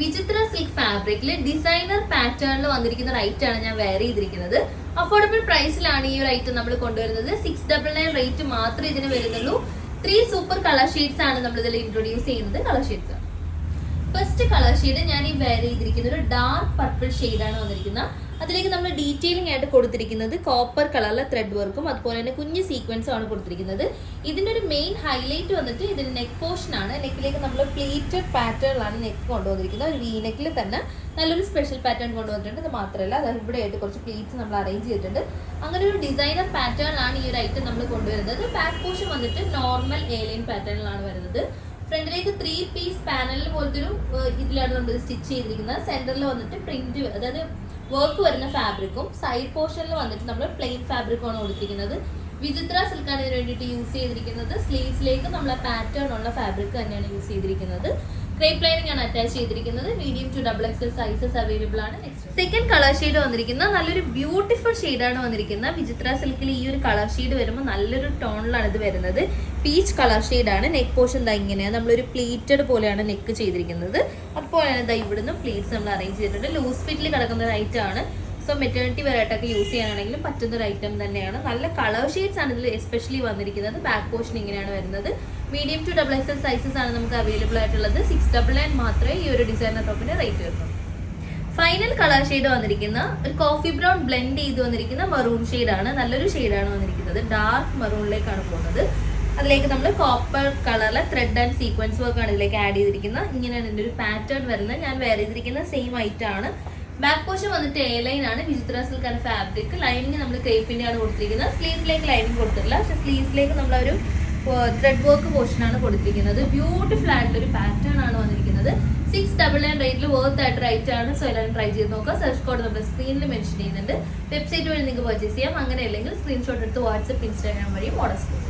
വിചിത്ര സിൽക്ക് ഫാബ്രിക്കിൽ ഡിസൈനർ പാറ്റേണിൽ വന്നിരിക്കുന്ന ഒരു ഐറ്റം ആണ് ഞാൻ വെയർ ചെയ്തിരിക്കുന്നത്. അഫോർഡബിൾ പ്രൈസിലാണ് ഈ ഒരു ഐറ്റം നമ്മൾ കൊണ്ടുവരുന്നത്. സിക്സ് ഡബിൾ നയൻ റേറ്റ് മാത്രമേ ഇതിന് വരുന്നുള്ളൂ. ത്രീ സൂപ്പർ കളർ ഷീറ്റ്സ് ആണ് നമ്മൾ ഇതിൽ ഇൻട്രൊഡ്യൂസ് ചെയ്യുന്നത്. Colour shades first colour shade ഞാൻ ഈ വെയർ ചെയ്തിരിക്കുന്ന ഒരു ഡാർക്ക് പർപ്പിൾ ആണ് വന്നിരിക്കുന്നത്. അതിലേക്ക് നമ്മൾ ഡീറ്റെയിലിംഗ് ആയിട്ട് കൊടുത്തിരിക്കുന്നത് കോപ്പർ കളറിലെ ത്രെഡ് വർക്കും അതുപോലെ തന്നെ കുഞ്ഞ് സീക്വൻസും ആണ് കൊടുത്തിരിക്കുന്നത്. ഇതിന്റെ ഒരു മെയിൻ ഹൈലൈറ്റ് വന്നിട്ട് ഇതിന്റെ നെക്ക് പോർഷൻ ആണ്. നെക്കിലേക്ക് നമ്മൾ പ്ലേറ്റഡ് പാറ്റേണിലാണ് നെക്ക് കൊണ്ടുവന്നിരിക്കുന്നത്. ഒരു വി നെക്കിൽ തന്നെ നല്ലൊരു സ്പെഷ്യൽ പാറ്റേൺ കൊണ്ടുവന്നിട്ടുണ്ട്. ഇത് മാത്രമല്ല അത് ഇവിടെ ആയിട്ട് കുറച്ച് പ്ലേറ്റ്സ് നമ്മൾ അറേഞ്ച് ചെയ്തിട്ടുണ്ട്. അങ്ങനെ ഒരു ഡിസൈനർ പാറ്റേണിലാണ് ഈ ഒരു ഐറ്റം നമ്മൾ കൊണ്ടുവരുന്നത്. ബാക്ക് പോർഷൻ വന്നിട്ട് നോർമൽ ഏലിയൻ പാറ്റേണിലാണ് വരുന്നത്. ഫ്രണ്ടിലേക്ക് ത്രീ പീസ് പാനലിൽ പോലത്തെ ഒരു ഇതിലാണ് നമ്മൾ സ്റ്റിച്ച് ചെയ്തിരിക്കുന്നത്. സെന്ററിൽ വന്നിട്ട് പ്രിന്റ് അതായത് വർക്ക് വരുന്ന ഫാബ്രിക്കും സൈഡ് പോർഷനിൽ വന്നിട്ട് നമ്മൾ പ്ലെയിൻ ഫാബ്രിക്കും ആണ് കൊടുത്തിരിക്കുന്നത്. വിചിത്ര സിൽക്കാണ് ഇതിന് വേണ്ടിയിട്ട് യൂസ് ചെയ്തിരിക്കുന്നത്. സ്ലീവ്സിലേക്ക് നമ്മൾ പാറ്റേൺ ഉള്ള ഫാബ്രിക് തന്നെയാണ് യൂസ് ചെയ്തിരിക്കുന്നത്. ക്രേപ്പ് ലൈനിങ് ആണ് അറ്റാച്ച് ചെയ്തിരിക്കുന്നത്. Medium to double XL sizes available ആണ്. സെക്കൻഡ് കളർ ഷെയ്ഡ് വന്നിരിക്കുന്ന നല്ലൊരു ബ്യൂട്ടിഫുൾ ആണ് വന്നിരിക്കുന്നത്. വിചിത്ര സിൽക്കിൽ ഈ ഒരു കളർ ഷെയ്ഡ് വരുമ്പോൾ നല്ലൊരു ടോണിലാണ് ഇത് വരുന്നത്. പീച്ച് കളർ ആണ്. നെക്ക് പോർഷൻ ദാ ഇങ്ങനെയാണ് നമ്മളൊരു പ്ലീറ്റഡ് പോലെയാണ് നെക്ക് ചെയ്തിരിക്കുന്നത്. അതുപോലെ തന്നെ ഇവിടുന്ന് പ്ലീറ്റ്സ് നമ്മൾ അറേഞ്ച് ചെയ്തിട്ടുണ്ട്. ലൂസ് ഫിറ്റിൽ കിടക്കുന്ന ഒരു ഐറ്റം ആണ്. സോ മെറ്റേണിറ്റി വെറൈറ്റൊക്കെ യൂസ് ചെയ്യാനാണെങ്കിലും പറ്റുന്നൊരു ഐറ്റം തന്നെയാണ്. നല്ല കളർ ഷെയ്ഡ്സ് ആണ് ഇതിൽ എസ്പെഷ്യലി വന്നിരിക്കുന്നത്. ബാക്ക് പോർഷൻ ഇങ്ങനെയാണ് വരുന്നത്. Medium to double XL sizes ആണ് നമുക്ക് അവൈലബിൾ ആയിട്ടുള്ളത്. സിക്സ് ഡബിൾ നയൻ മാത്രമേ ഈ ഒരു ഡിസൈനർ ടോപ്പിന് റേറ്റ് വരുന്നുള്ളൂ. ഫൈനൽ കളർ ഷെയ്ഡ് വന്നിരിക്കുന്ന ഒരു കോഫി ബ്രൗൺ ബ്ലെൻഡ് ചെയ്ത് വന്നിരിക്കുന്ന മറൂൺ ആണ്. നല്ലൊരു ആണ് വന്നിരിക്കുന്നത്. ഡാർക്ക് മറൂണിലേക്കാണ് പോകുന്നത്. അതിലേക്ക് നമ്മൾ കോപ്പർ കളറിലെ ത്രെഡ് ആൻഡ് സീക്വൻസ് വർക്ക് ആണ് ഇതിലേക്ക് ആഡ് ചെയ്തിരിക്കുന്നത്. ഇങ്ങനെയാണ് ഇതിന്റെ ഒരു പാറ്റേൺ വരുന്നത്. ഞാൻ വെയർ ചെയ്തിരിക്കുന്ന സെയിം ഐറ്റം ആണ്. ബാക്ക് പോർഷൻ വന്നിട്ട് എ ലൈൻ ആണ്. വിചിത്ര സിൽക്കാണ് ഫാബ്രിക് ലൈനിങ് നമ്മൾ ക്രേപ്പിന്റെ ആണ് കൊടുത്തിരിക്കുന്നത്. സ്ലീവ്സിലേക്ക് ലൈനിങ് കൊടുത്തിട്ടില്ല. പക്ഷെ സ്ലീവ്സിലേക്ക് നമ്മളൊരു ത്രെഡ് വർക്ക് പോർഷൻ ആണ് കൊടുത്തിരിക്കുന്നത്. ബ്യൂട്ടിഫുൾ ആയിട്ടുള്ള ഒരു പാറ്റേൺ ആണ് വന്നിരിക്കുന്നത്. സിക്സ് ഡബിൾ നയൻ റേറ്റിൽ വർത്ത് ആയിട്ട് റൈറ്റ് ആണ്. സോ എല്ലാവരും ട്രൈ ചെയ്ത് നോക്കുക. സെർച്ച് കോഡ് നമ്മുടെ സ്ക്രീനിൽ മെൻഷൻ ചെയ്യുന്നുണ്ട്. വെബ്സൈറ്റ് വഴി നിങ്ങൾക്ക് പർച്ചേസ് ചെയ്യാം. അങ്ങനെ അല്ലെങ്കിൽ സ്ക്രീൻഷോട്ട് എടുത്ത് വാട്സപ്പ് ഇൻസ്റ്റാഗ്രാം വഴിയും ഓർഡർ ചെയ്യാം